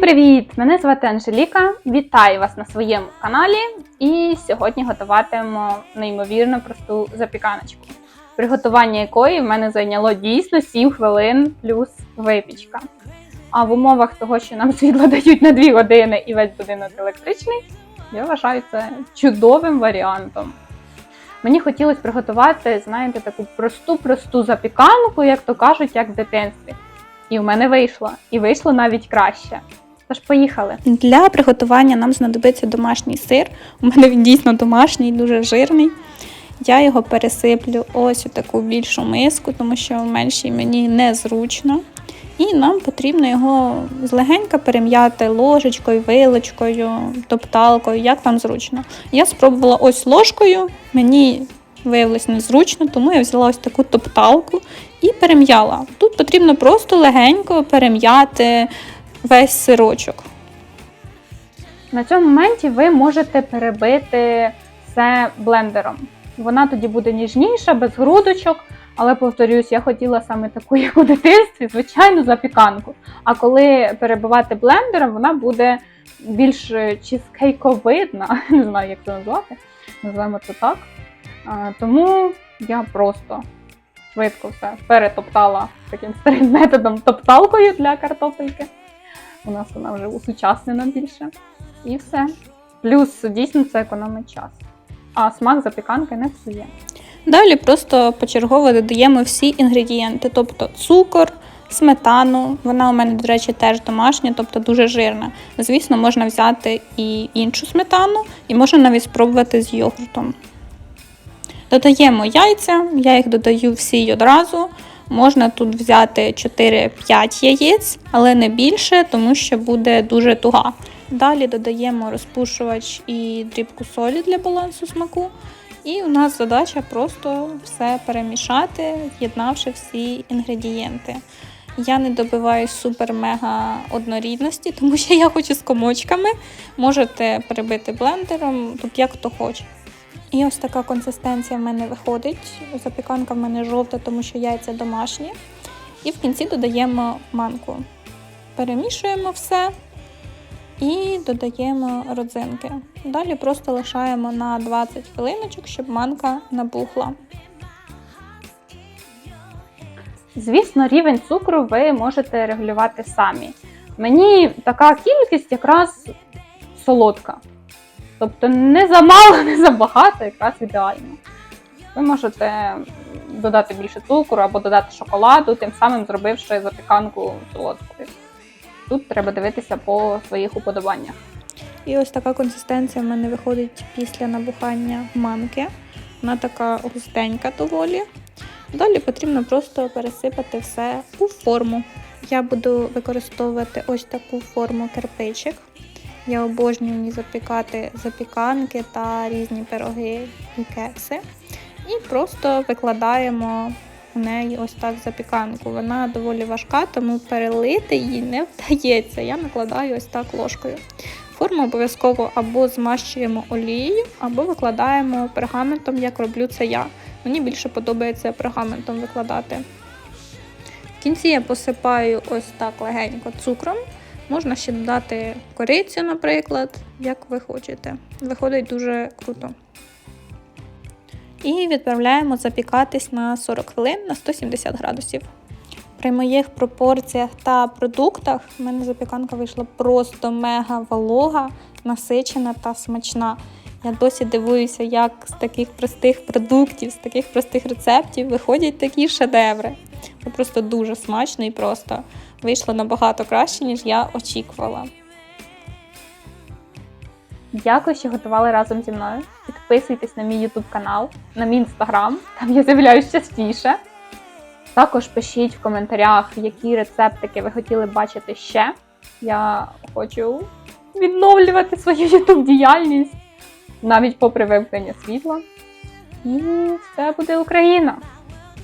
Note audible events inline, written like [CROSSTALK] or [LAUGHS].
привіт! Мене звати Анжеліка. Вітаю вас на своєму каналі. І сьогодні готуватимемо неймовірно просту запіканочку, приготування якої в мене зайняло дійсно 7 хвилин плюс випічка. А в умовах того, що нам [LAUGHS] світло дають на 2 години і весь будинок електричний, я вважаю це чудовим варіантом. Мені хотілося приготувати, знаєте, таку просту-просту запіканку, як то кажуть, як в дитинстві. І в мене вийшло. І вийшло навіть краще. Тож поїхали. Для приготування нам знадобиться домашній сир. У мене він дійсно домашній, дуже жирний. Я його пересиплю ось у таку більшу миску, тому що в меншій мені незручно. І нам потрібно його злегенька перем'яти ложечкою, вилочкою, топталкою, як вам зручно. Я спробувала ось ложкою, мені виявилось незручно, тому я взяла ось таку топталку і перем'яла. Тут потрібно просто легенько перем'яти весь сирочок. На цьому моменті ви можете перебити все блендером. Вона тоді буде ніжніша, без грудочок. Але повторюсь, я хотіла саме таку, як у дитинстві, звичайну запіканку. А коли перебивати блендером, вона буде більш чизкейковидна, [LAUGHS] не знаю, як це назвати, називаємо це так. Тому я просто швидко все перетоптала таким старим методом топталкою для картопельки. У нас вона вже усучаснена більше. І все. Плюс дійсно це економить час. А смак запіканки не псує. Далі просто почергово додаємо всі інгредієнти, тобто цукор, сметану. Вона у мене, до речі, теж домашня, тобто дуже жирна. Звісно, можна взяти і іншу сметану, і можна навіть спробувати з йогуртом. Додаємо яйця, я їх додаю всі одразу. Можна тут взяти 4-5 яєць, але не більше, тому що буде дуже туга. Далі додаємо розпушувач і дрібку солі для балансу смаку. І у нас задача просто все перемішати, з'єднавши всі інгредієнти. Я не добиваюсь супер-мега однорідності, тому що я хочу з комочками. Можете перебити блендером, тут як хто хоче. І ось така консистенція в мене виходить. Запіканка в мене жовта, тому що яйця домашні. І в кінці додаємо манку. Перемішуємо все і додаємо родзинки. Далі просто лишаємо на 20 хвилиночок, щоб манка набухла. Звісно, рівень цукру ви можете регулювати самі. Мені така кількість якраз солодка. Тобто не замало, не забагато, якраз ідеально. Ви можете додати більше цукру або додати шоколаду, тим самим зробивши запіканку солодкою. Тут треба дивитися по своїх уподобаннях. І ось така консистенція в мене виходить після набухання манки. Вона така густенька доволі. Далі потрібно просто пересипати все у форму. Я буду використовувати ось таку форму кирпичик. Я обожнюю ній запікати запіканки та різні пироги і кекси. І просто викладаємо у неї ось так запіканку. Вона доволі важка, тому перелити її не вдається. Я накладаю ось так ложкою. Форму обов'язково або змащуємо олією, або викладаємо пергаментом, як роблю це я. Мені більше подобається пергаментом викладати. В кінці я посипаю ось так легенько цукром. Можна ще додати корицю, наприклад, як ви хочете. Виходить дуже круто. І відправляємо запікатись на 40 хвилин на 170 градусів. При моїх пропорціях та продуктах в мене запіканка вийшла просто мега волога, насичена та смачна. Я досі дивуюся, як з таких простих продуктів, з таких простих рецептів виходять такі шедеври. Це просто дуже смачно і просто вийшло набагато краще, ніж я очікувала. Дякую, що готували разом зі мною. Підписуйтесь на мій YouTube канал, на мій інстаграм, там я з'являюсь частіше. Також пишіть в коментарях, які рецептики ви хотіли бачити ще. Я хочу відновлювати свою YouTube діяльність навіть попри вимкнення світла. І все буде Україна!